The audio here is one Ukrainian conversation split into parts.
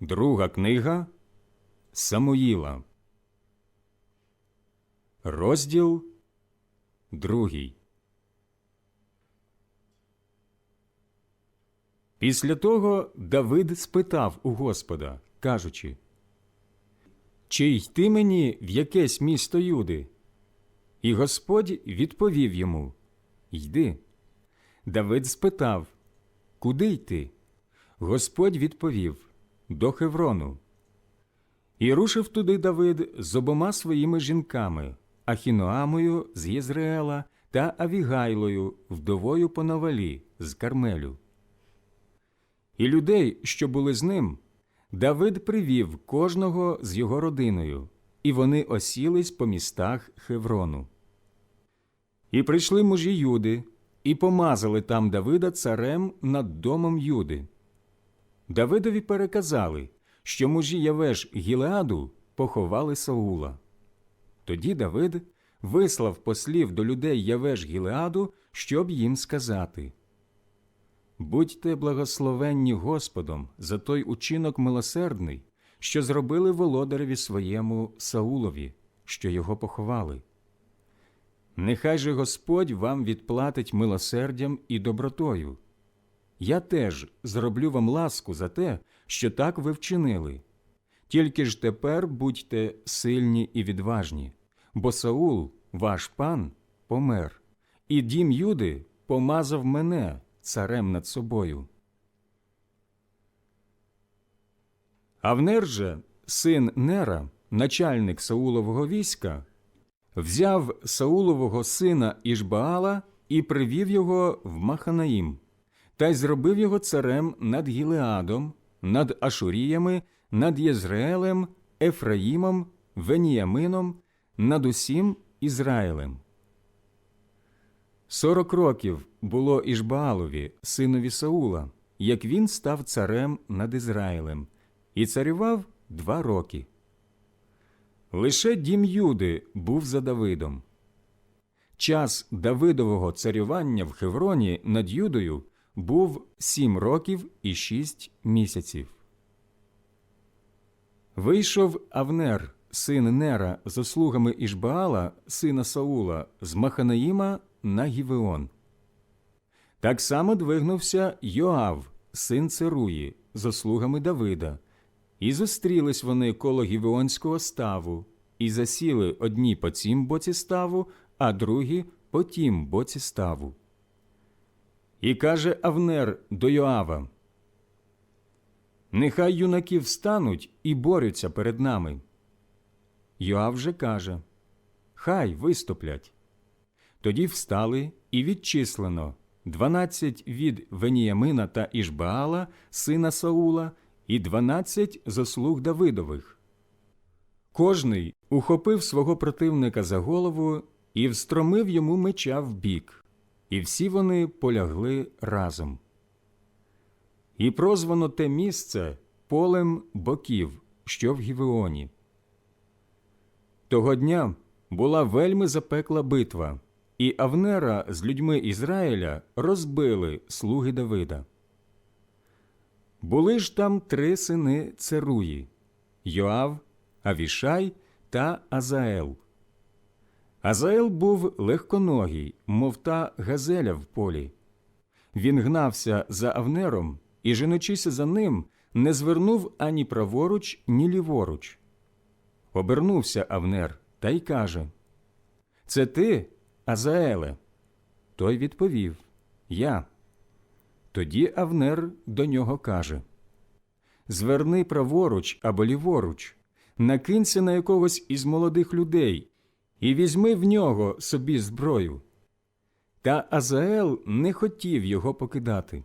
Друга книга Самуїла. Розділ другий. Після того Давид спитав у Господа, кажучи, Чи йти мені в якесь місто Юди? І Господь відповів йому Йди. Давид спитав, Куди йти? Господь відповів До Хеврону. І рушив туди Давид з обома своїми жінками Ахіноамою з Єзреела та Авігайлою, вдовою Понавалі з Кармелю. І людей, що були з ним, Давид привів кожного з його родиною, і вони осілись по містах Хеврону. І прийшли мужі Юди, і помазали там Давида царем над домом Юди. Давидові переказали, що мужі Явеш Гілеаду поховали Саула. Тоді Давид вислав послів до людей Явеш Гілеаду, щоб їм сказати Будьте благословенні Господом за той учинок милосердний, що зробили володареві своєму Саулові, що його поховали. Нехай же Господь вам відплатить милосердям і добротою. Я теж зроблю вам ласку за те, що так ви вчинили. Тільки ж тепер будьте сильні і відважні, бо Саул, ваш пан, помер, і дім Юди помазав мене царем над собою. Авнер же, син Нера, начальник Саулового війська, взяв Саулового сина Ішбаала і привів його в Маханаїм, та й зробив його царем над Гілеадом, над Ашуріями, над Єзреелем, Ефраїмом, Веніямином, над усім Ізраїлем. Сорок років було Ішбаалові, синові Саула, як він став царем над Ізраїлем, і царював два роки. Лише дім Юди був за Давидом. Час Давидового царювання в Хевроні над Юдою був сім років і шість місяців. Вийшов Авнер, син Нера, з слугами Ішбаала, сина Саула, з Маханаїма на Гівеон. Так само двигнувся Йоав, син Церуї, з слугами Давида, і зустрілись вони коло Гівеонського ставу, і засіли одні по цім боці ставу, а другі по тім боці ставу. І каже Авнер до Йоава Нехай юнаки встануть і борються перед нами. Йоав же каже Хай виступлять. Тоді встали і відчислено дванадцять від Веніямина та Ішбаала, сина Саула, і дванадцять заслуг Давидових. Кожний ухопив свого противника за голову і встромив йому меча в бік, і всі вони полягли разом. І прозвано те місце полем боків, що в Гівеоні. Того дня була вельми запекла битва, і Авнера з людьми Ізраїля розбили слуги Давида. Були ж там три сини Церуї Йоав, Авішай та Азаел. Азаел був легконогий, мов та газеля в полі. Він гнався за Авнером і, женучися за ним, не звернув ані праворуч, ні ліворуч. Обернувся Авнер та й каже Це ти, Азаеле? Той відповів Я. Тоді Авнер до нього каже Зверни праворуч або ліворуч, накинься на якогось із молодих людей і візьми в нього собі зброю. Та Азаел не хотів його покидати.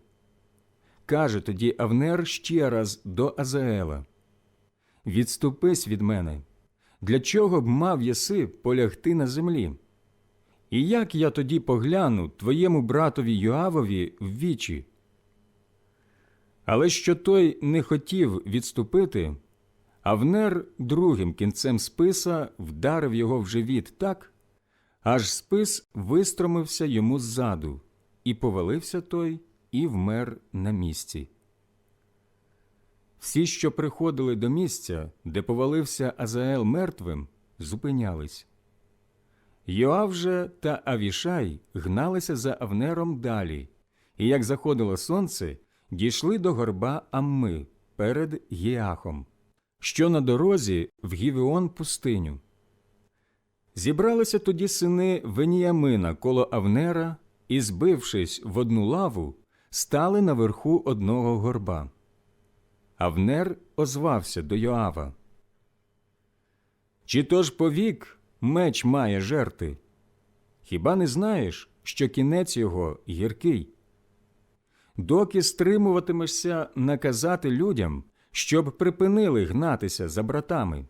Каже тоді Авнер ще раз до Азаела Відступись від мене. Для чого б мав єси полягти на землі? І як я тоді погляну твоєму братові Йоавові в вічі? Але що той не хотів відступити, Авнер другим кінцем списа вдарив його в живіт так, аж спис вистромився йому ззаду, і повалився той і вмер на місці. Всі, що приходили до місця, де повалився Азаел мертвим, зупинялись. Йоав же та Авішай гналися за Авнером далі, і як заходило сонце, дійшли до горба Амми перед Єахом, що на дорозі в Гівеон пустиню. Зібралися тоді сини Веніямина коло Авнера і, збившись в одну лаву, стали наверху одного горба. Авнер озвався до Йоава. Чи то ж повік меч має жерти? Хіба не знаєш, що кінець його гіркий? Доки стримуватимешся наказати людям, щоб припинили гнатися за братами.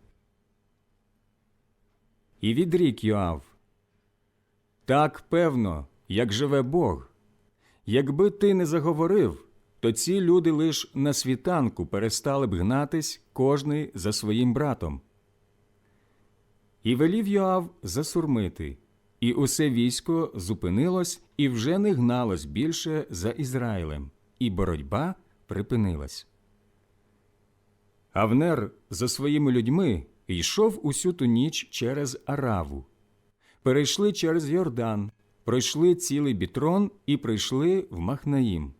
І відрік Йоав. Так певно, як живе Бог. Якби ти не заговорив, то ці люди лиш на світанку перестали б гнатись кожний за своїм братом. І велів Йоав засурмити, і усе військо зупинилось і вже не гналось більше за Ізраїлем, і боротьба припинилась. Авнер за своїми людьми йшов усю ту ніч через Араву. Перейшли через Йордан, пройшли цілий бітрон і прийшли в Махнаїм.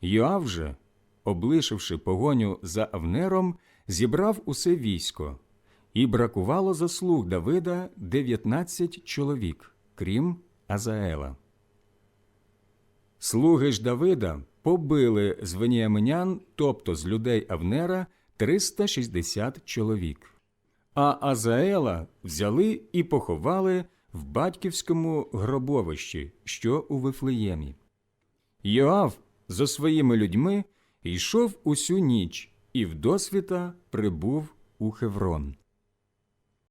Йоав же, облишивши погоню за Авнером, зібрав усе військо, і бракувало заслуг Давида 19 чоловік, крім Азаела. Слуги ж Давида побили з веніаминян, тобто з людей Авнера, 360 чоловік. А Азаела взяли і поховали в батьківському гробовищі, що у Вифлеємі. Йоав зо своїми людьми йшов усю ніч і вдосвіта прибув у Хеврон.